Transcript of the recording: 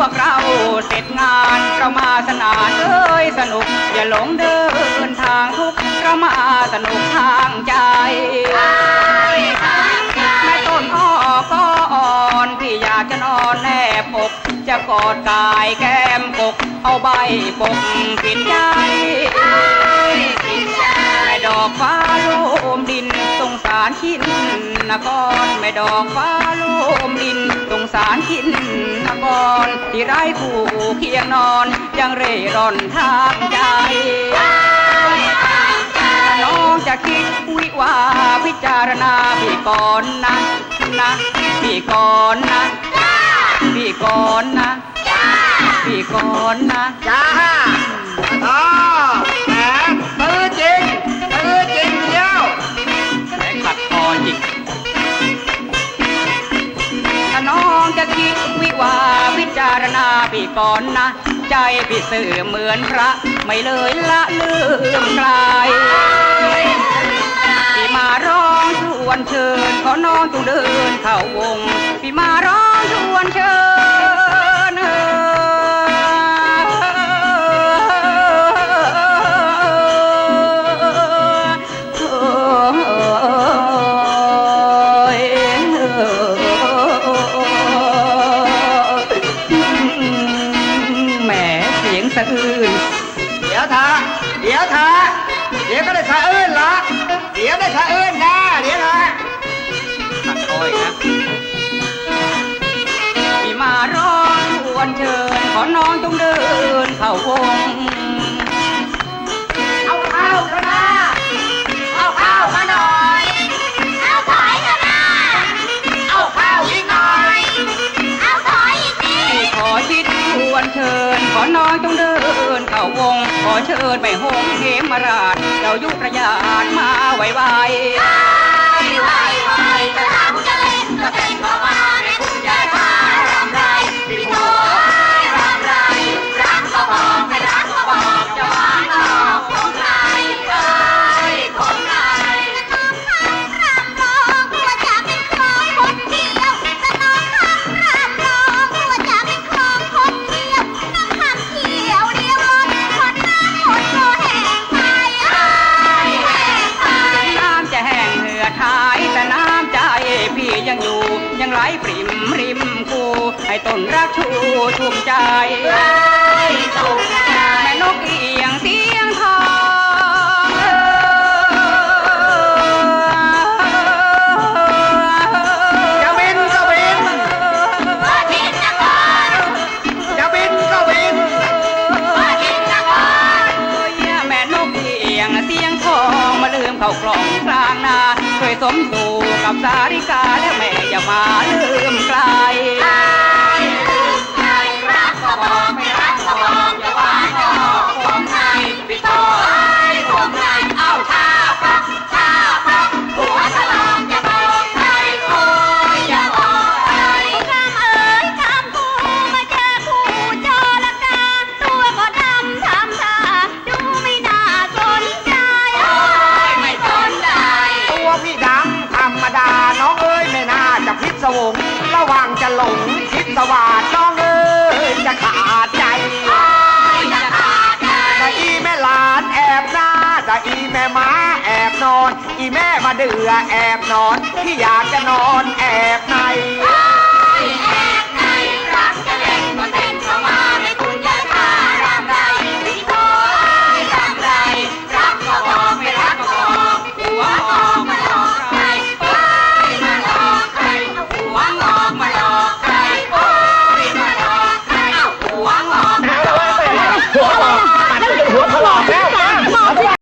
วกเราเสร็จงานเรามาสนานเอ้ยสนุก อย่าหลงเดินทางทุกเรามาสนุกทางใจแม่ต้นอ้อก็อ่อนพี่อยากจะนอนแนบอกจะกอดกายแก้มปก เอาใบปกปิดใจแม่ดอกฟ้าลูมดินารขินนกรแม่ดอกฟ้าลมดินสงสารขินนกรที่ไร้ผู้เคียงนอน ยังเร่ร่อนทางใจน้องจะคิดวิวาพิจารณาพี่ก่อนนะนะพี่ก่อนนะพี่ก่อนนะพี่ก่อนนะจ้าอ๋อารณาพี่ก่อนนะ ใจพี่สื่อเหมือนพระ ไม่เลยละลืมใครพี่มาร้องชวนเชิญขอน้องจงเดินเข้าวงพี่มาร้องชวนเชิญ องชวนเชิญขอน้องจงเดินเข้าวง เอาข้าวเถอะนะเอาข้าวมาหน่อย เอาถอยเถอะนะเอาข้าวอีกหน่อย เอาถอยอีกนิดขอชิดชวนเชิญ ขอน้องจงเดินเข้าวง ขอเชิญไปหงเหมมาราชเจ้ายุประยาตมาไวไวไหวไวจะทำจะเล่นจะเป็นก็ม งไหลปริมริมคูให้ต้นรักชูชุ่มใจแม่นกเอียงเสี กล่องกลางนาเคยสมสู่กับสาริกาแล้วแม่อย่ามาลืมไกลรักก็บอกไม่รักก็บอก สวาดน้องเอ้ยจะขาดใจแต่อีแม่หลานแอบหน้าแต่อีแม่ม้าแอบนอน อีแม่มาเดือแอบนอนที่อยากจะนอนแอบใน